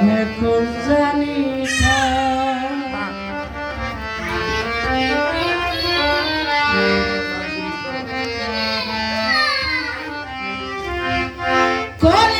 এখন জানি করে